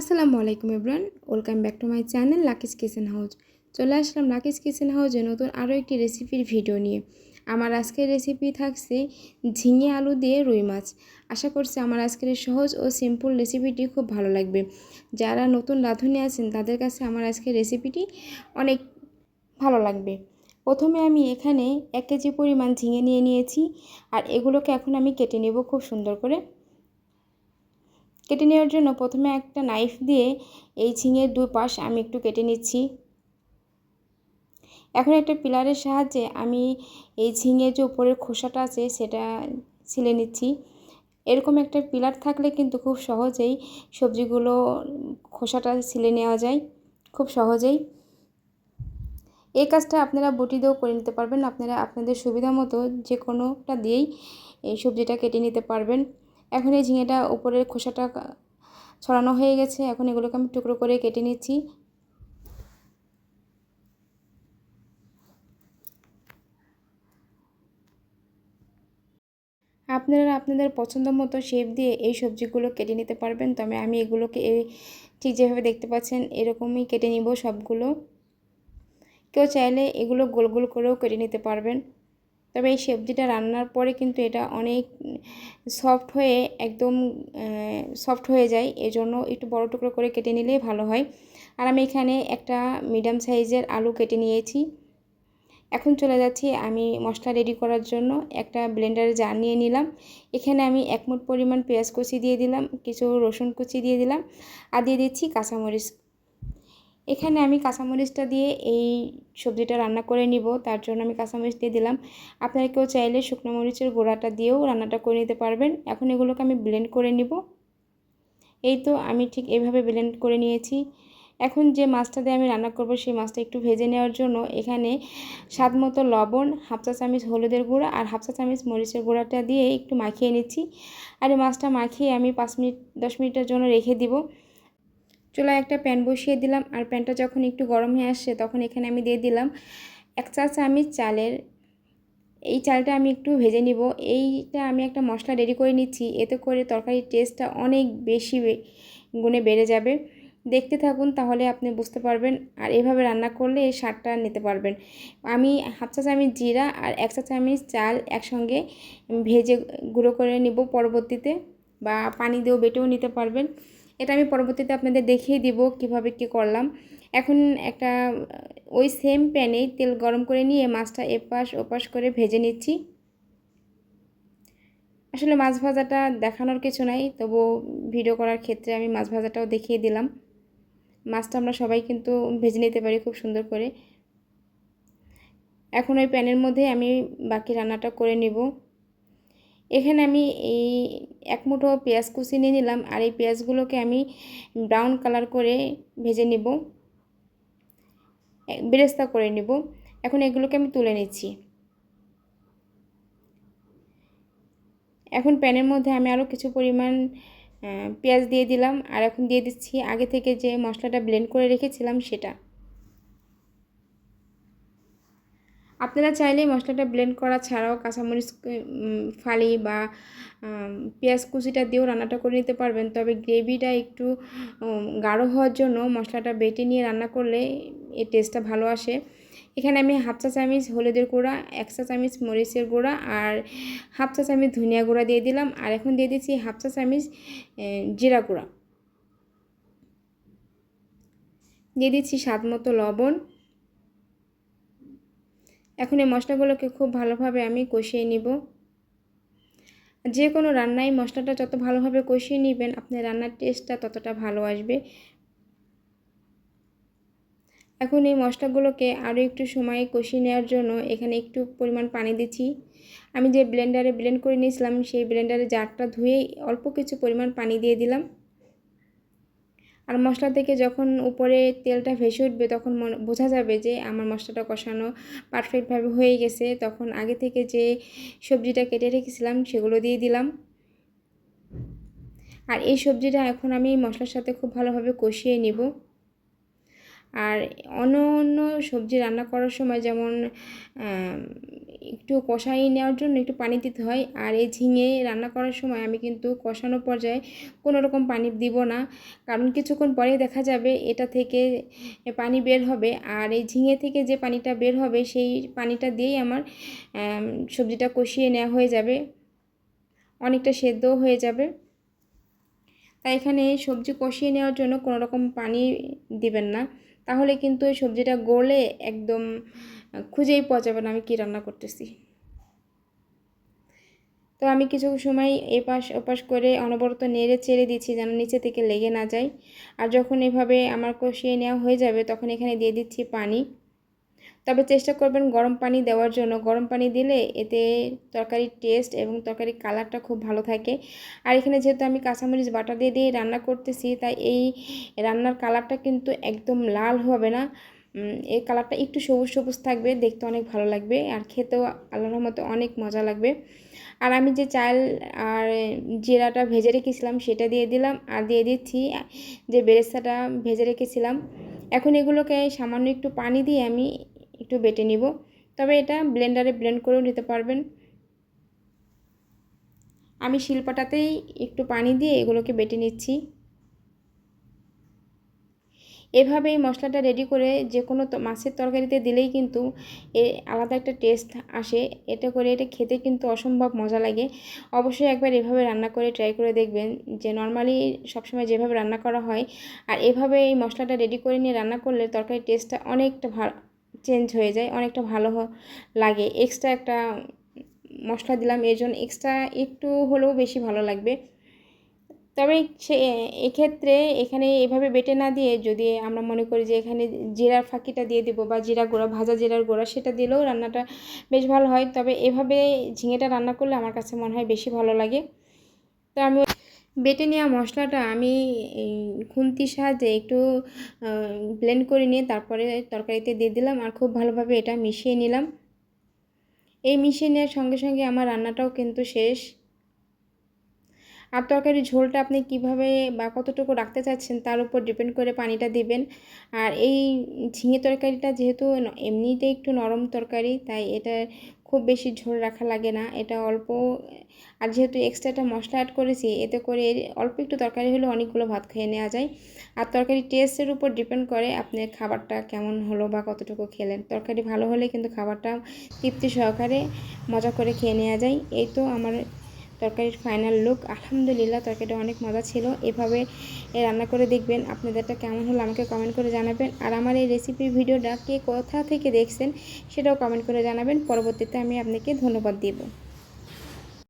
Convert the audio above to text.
আসসালামু আলাইকুম everyone welcome back to my channel Lucky's kitchen house. চলে আসলাম লাকিস কিচেন হাউসে নতুন আরও একটি রেসিপির ভিডিও নিয়ে। আমার আজকের রেসিপি থাকছে ঝিঙে আলু দিয়ে রুই মাছ। আশা করছি আমার আজকের সহজ ও সিম্পল রেসিপিটি খুব ভালো লাগবে। যারা নতুন রাঁধুনি আছেন, তাদের কাছে আমার আজকের রেসিপিটি অনেক ভালো লাগবে। প্রথমে আমি এখানে এক কেজি পরিমাণ ঝিঙে নিয়ে নিয়েছি আর এগুলোকে এখন আমি কেটে নেব খুব সুন্দর করে। কেটে নেওয়ার জন্য প্রথমে একটা নাইফ দিয়ে এই ঝিঙের দুই পাশ আমি একটু কেটে নিচ্ছি। এখন একটা পিলারের সাহায্যে আমি এই ঝিঙের যে উপরের খোসাটা আছে সেটা ছিলে নিচ্ছি। এরকম একটা পিলার থাকলে কিন্তু খুব সহজেই সবজিগুলো খোসাটা ছিলে নেওয়া যায়, খুব সহজেই। এই কাজটা আপনারা বটি দিয়েও করে নিতে পারবেন, আপনারা আপনাদের সুবিধা মতো যে কোনোটা দিয়েই এই সবজিটা কেটে নিতে পারবেন। এখন এই ঝিঙেটা উপরের খোসাটা ছড়ানো হয়ে গেছে। এখন এগুলোকে আমি টুকরো করে কেটে নিচ্ছি। আপনারা আপনাদের পছন্দ মতো শেপ দিয়ে এই সবজিগুলো কেটে নিতে পারবেন। তবে আমি এগুলোকে এই ঠিক যেভাবে দেখতে পাচ্ছেন, এরকমই কেটে নিব সবগুলো। কেউ চাইলে এগুলো গোল গোল করেও কেটে নিতে পারবেন। তবে এই সবজিটা রান্নার পরে কিন্তু এটা অনেক সফট হয়ে একদম সফট হয়ে যায়। এজন্য একটু বড় টুকরো করে কেটে নিলেই ভালো হয়। আর আমি এখানে একটা মিডিয়াম সাইজের আলু কেটে নিয়েছি। এখন চলে যাচ্ছি আমি মশলা রেডি করার জন্য। একটা ব্লেন্ডারে জার নিয়ে নিলাম। এখানে আমি এক মুঠ পরিমাণ পেঁয়াজ কুচি দিয়ে দিলাম, কিছু রসুন কুচি দিয়ে দিলাম। আর দিয়ে দিচ্ছি কাঁচামরিচ এখানে আমি কাঁচামরিচটা দিয়ে এই সবজিটা রান্না করে নিব, তার জন্য আমি কাঁচামরিচ দিয়ে দিলাম। আপনারা কেউ চাইলে শুকনো মরিচের গোড়াটা দিয়েও রান্নাটা করে নিতে পারবেন। এখন এগুলোকে আমি ব্লেন্ড করে নিব। এই তো আমি ঠিক এভাবে ব্লেন্ড করে নিয়েছি। এখন যে মাছটা দিয়ে আমি রান্না করব, সেই মাছটা একটু ভেজে নেওয়ার জন্য এখানে স্বাদ মতো লবণ, হাফ চা চামচ হলুদের গুঁড়া আর হাফ চা চামচ মরিচের গুঁড়াটা দিয়ে একটু মাখিয়ে নিচ্ছি। আর এই মাছটা মাখিয়ে আমি পাঁচ মিনিট, দশ মিনিটের জন্য রেখে দিব। চুলায় একটা প্যান বসিয়ে দিলাম আর প্যানটা যখন একটু গরম হয়ে আসছে তখন এখানে আমি দিয়ে দিলাম এক চা চামচ চালের, এই চালটা আমি একটু ভেজে নিব। এইটা আমি একটা মশলা রেডি করে নিচ্ছি, এতে করে তরকারির টেস্টটা অনেক বেশি গুণে বেড়ে যাবে। দেখতে থাকুন তাহলে আপনি বুঝতে পারবেন আর এভাবে রান্না করলে এই স্বাদটা নিতে পারবেন। আমি হাফ চা চামচ জিরা আর এক চা চামচ চাল একসঙ্গে ভেজে গুঁড়ো করে নিব পরবর্তীতে বা পানি দিয়েও বেটেও নিতে পারবেন। এটা আমি পরবর্তীতে আপনাদের দেখিয়ে দিব কীভাবে কি করলাম। এখন একটা, ওই সেম প্যানেই তেল গরম করে নিয়ে মাছটা এপাশ ওপাশ করে ভেজে নিচ্ছি। আসলে মাছ ভাজাটা দেখানোর কিছু নাই, তবু ভিডিও করার ক্ষেত্রে আমি মাছ ভাজাটাও দেখিয়ে দিলাম। মাছটা আমরা সবাই কিন্তু ভেজে নিতে পারি খুব সুন্দর করে। এখন ওই প্যানের মধ্যে আমি বাকি রান্নাটা করে নেব। এখানে আমি এই এক মুঠো পেঁয়াজ কুচি নিয়ে নিলাম আর এই পেঁয়াজগুলোকে আমি ব্রাউন কালার করে ভেজে নেব। বেরেস্তা করে নেব। এখন এগুলোকে আমি তুলে নিচ্ছি। এখন প্যানের মধ্যে আমি আরও কিছু পরিমাণ পেঁয়াজ দিয়ে দিলাম। আর এখন দিয়ে দিচ্ছি আগে থেকে যে মশলাটা ব্লেন্ড করে রেখেছিলাম সেটা। আপনারা চাইলে মশলাটা ব্লেন্ড করা ছাড়াও কাঁচামরিচ ফালি বা পেঁয়াজ কুচিটা দিয়েও রান্নাটা করে নিতে পারবেন। তবে গ্রেভিটা একটু গাঢ় হওয়ার জন্য মশলাটা বেটে নিয়ে রান্না করলে এর টেস্টটা ভালো আসে। এখানে আমি হাফ চা চামচ হলুদের গুঁড়া, এক চা চামচ মরিচের গুঁড়া আর হাফ চা চামচ ধনিয়া গুঁড়া দিয়ে দিলাম। আর এখন দিয়ে দিচ্ছি হাফ চা চামচ জিরা গুঁড়া। দিয়ে দিচ্ছি স্বাদ মতো লবণ। এখন এই মশলাগুলোকে খুব ভালোভাবে আমি কষিয়ে নিব। যে কোনো রান্নায় মশলাটা যত ভালোভাবে কষিয়ে নেবেন, আপনার রান্নার টেস্টটা ততটা ভালো আসবে। এখন এই মশলাগুলোকে আরও একটু সময় কষিয়ে নেওয়ার জন্য এখানে একটু পরিমাণ পানি দিচ্ছি। আমি যে ব্লেন্ডারে ব্লেন্ড করে নিয়েছিলাম, সেই ব্লেন্ডারে জারটা ধুয়েই অল্প কিছু পরিমাণ পানি দিয়ে দিলাম। আর মশলা থেকে যখন উপরে তেলটা ভেসে উঠবে, তখন বোঝা যাবে যে আমার মশলাটা কষানো পারফেক্টভাবে হয়ে গেছে। তখন আগে থেকে যে সবজিটা কেটে রেখেছিলাম, সেগুলো দিয়ে দিলাম। আর এই সবজিটা এখন আমি মশলার সাথে খুব ভালোভাবে কষিয়ে নিব। আর অন্য অন্য সবজি রান্না করার সময় যেমন একটু কষাই নেওয়ার জন্য একটু পানি দিতে হয় আর এই ঝিঙে রান্না করার সময় আমি কিন্তু কষানো পর্যায়ে কোনো রকম পানি দিব না। কারণ কিছুক্ষণ পরেই দেখা যাবে এটা থেকে পানি বের হবে আর এই ঝিঙে থেকে যে পানিটা বের হবে সেই পানিটা দিয়েই আমার সবজিটা কষিয়ে নেওয়া হয়ে যাবে। অনেকটা সেদ্ধও হয়ে যাবে। তাই এখানে সবজি কষিয়ে নেওয়ার জন্য কোনো রকম পানি দিবেন না। তাহলে কিন্তু এই সবজিটা গলে একদম খুঁজেই পাওয়া যাবে না আমি কী রান্না করতেছি। তো আমি কিছু সময় এপাশ ওপাশ করে অনবরত নেড়ে চেড়ে দিচ্ছি যেন নিচে থেকে লেগে না যায়। আর যখন এভাবে আমার কষিয়ে নেওয়া হয়ে যাবে তখন এখানে দিয়ে দিচ্ছি পানি। তবে চেষ্টা করবেন গরম পানি দেওয়ার জন্য। গরম পানি দিলে এতে তরকারির টেস্ট এবং তরকারির কালারটা খুব ভালো থাকে। আর এখানে যেহেতু আমি কাঁচামরিচ বাটা দিয়ে দিয়ে রান্না করতেছি, তাই এই রান্নার কালারটা কিন্তু একদম লাল হবে না। এই কালারটা একটু সবুজ সবুজ থাকবে, দেখতে অনেক ভালো লাগবে আর খেতেও আল্লাহর মতো অনেক মজা লাগবে। আর আমি যে চাল আর জিরাটা ভেজে রেখেছিলাম সেটা দিয়ে দিলাম আর দিয়ে দিচ্ছি যে বেরেস্তাটা ভেজে রেখেছিলাম। এখন এগুলোকে সামান্য একটু পানি দিয়ে আমি একটু বেটে নিব। তবে এটা ব্লেন্ডারে ব্লেন্ড করেও নিতে পারবেন। আমি শিলপাটাতেই একটু পানি দিয়ে এগুলোকে বেটে নিচ্ছি। এভাবে এই মশলাটা রেডি করে যে কোনো মাছের তরকারিতে দিলেই কিন্তু এ আলাদা একটা টেস্ট আসে। এটা করে এটা খেতে কিন্তু অসম্ভব মজা লাগে। অবশ্যই একবার এভাবে রান্না করে ট্রাই করে দেখবেন যে নর্মালি সবসময় যেভাবে রান্না করা হয় আর এভাবে এই মশলাটা রেডি করে নিয়ে রান্না করলে তরকারির টেস্টটা অনেকটা ভালো চেঞ্জ হয়ে যায়, অনেকটা ভালো লাগে। এক্সট্রা একটা মশলা দিলাম, এর জন্য এক্সট্রা একটু হলেও বেশি ভালো লাগবে। তবে সে, এক্ষেত্রে এখানে এভাবে বেটে না দিয়ে যদি আমরা মনে করি যে এখানে জিরার ফাঁকিটা দিয়ে দেবো বা জিরা গুঁড়া, ভাজা জিরার গুঁড়া সেটা দিলেও রান্নাটা বেশ ভালো হয়। তবে এভাবে ঝিঙেটা রান্না করলে আমার কাছে মনে হয় বেশি ভালো লাগে। তো আমি বেটে নেওয়া মশলাটা আমি খুন্তির সাহায্যে একটু ব্লেন্ড করে নিয়ে তারপরে তরকারিতে দিয়ে দিলাম আর খুব ভালোভাবে এটা মিশিয়ে নিলাম। এই মিশিয়ে নেওয়ার সঙ্গে সঙ্গে আমার রান্নাটাও কিন্তু শেষ। আর তরকারির ঝোলটা আপনি কীভাবে বা কতটুকু রাখতে চাচ্ছেন তার উপর ডিপেন্ড করে পানিটা দিবেন। আর এই ঝিঙে তরকারিটা যেহেতু এমনিতেই একটু নরম তরকারি, তাই এটা খুব বেশি ঝোল রাখা লাগে না। এটা অল্প, আর যেহেতু এক্সট্রা একটা মশলা অ্যাড করেছি, এতে করে অল্প একটু তরকারি হলে অনেকগুলো ভাত খেয়ে নেওয়া যায়। আর তরকারি টেস্টের উপর ডিপেন্ড করে আপনার খাবারটা কেমন হলো বা কতটুকু খেলেন। তরকারি ভালো হলে কিন্তু খাবারটা তৃপ্তি সহকারে মজা করে খেয়ে নেওয়া যায়। এই তো আমার তরকারির ফাইনাল লুক আলহামদুলিল্লাহ তরকারিটা অনেক মজা ছিল। এভাবে রান্না করে দেখবেন আপনাদেরটা কেমন হলো আমাকে কমেন্ট করে জানাবেন। আর আমার এই রেসিপির ভিডিওটা কে কোথা থেকে দেখছেন সেটাও কমেন্ট করে জানাবেন। পরবর্তীতে আমি আপনাকে ধন্যবাদ দেবো।